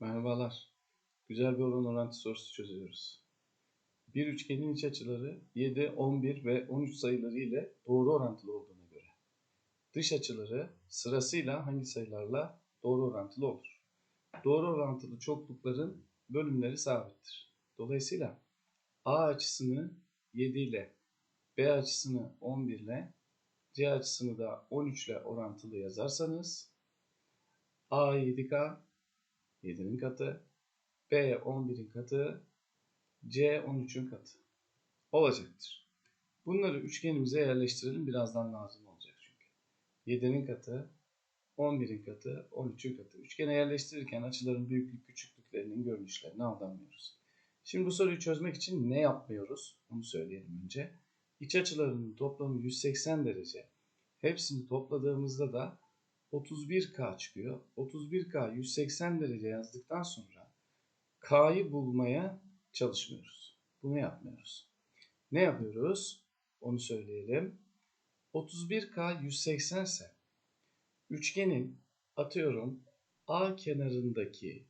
Merhabalar. Güzel bir oran orantı sorusu çözüyoruz. Bir üçgenin iç açıları 7, 11 ve 13 sayıları ile doğru orantılı olduğuna göre dış açıları sırasıyla hangi sayılarla doğru orantılı olur? Doğru orantılı çoklukların bölümleri sabittir. Dolayısıyla A açısını 7 ile, B açısını 11 ile, C açısını da 13 ile orantılı yazarsanız A 7K, 7'nin katı, B 11'in katı, C 13'ün katı olacaktır. Bunları üçgenimize yerleştirelim. Birazdan lazım olacak çünkü. 7'nin katı, 11'in katı, 13'ün katı. Üçgene yerleştirirken açıların büyüklük küçüklüklerinin görünüşlerine aldanmıyoruz. Şimdi bu soruyu çözmek için ne yapmıyoruz? Onu söyleyelim önce. İç açılarının toplamı 180 derece. Hepsini topladığımızda da 31K çıkıyor. 31K 180 derece yazdıktan sonra K'yı bulmaya çalışmıyoruz. Bunu yapmıyoruz. Ne yapıyoruz? Onu söyleyelim. 31K 180 ise üçgenin atıyorum A kenarındaki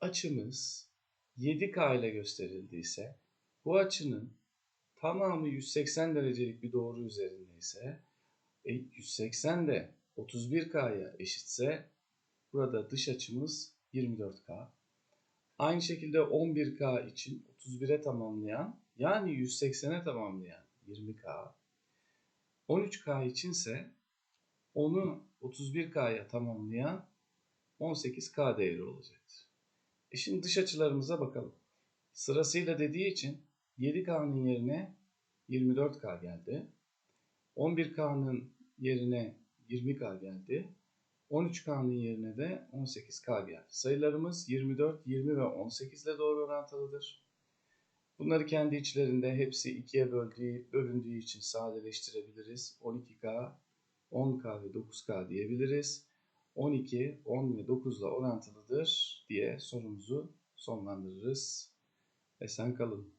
açımız 7K ile gösterildiyse bu açının tamamı 180 derecelik bir doğru üzerindeyse 180 de 31K'ya eşitse burada dış açımız 24K. Aynı şekilde 11K için 31'e tamamlayan yani 180'e tamamlayan 20K. 13K içinse onu 31K'ya tamamlayan 18K değeri olacaktır. E şimdi dış açılarımıza bakalım. Sırasıyla dediği için 7K'nın yerine 24K geldi. 11K'nın yerine 20K geldi. 13K'nın yerine de 18K geldi. Sayılarımız 24, 20 ve 18 ile doğru orantılıdır. Bunları kendi içlerinde hepsi ikiye böldüğü, bölündüğü için sadeleştirebiliriz. 12K, 10K ve 9K diyebiliriz. 12, 10 ve 9 ile orantılıdır diye sorumuzu sonlandırırız. Esen kalın.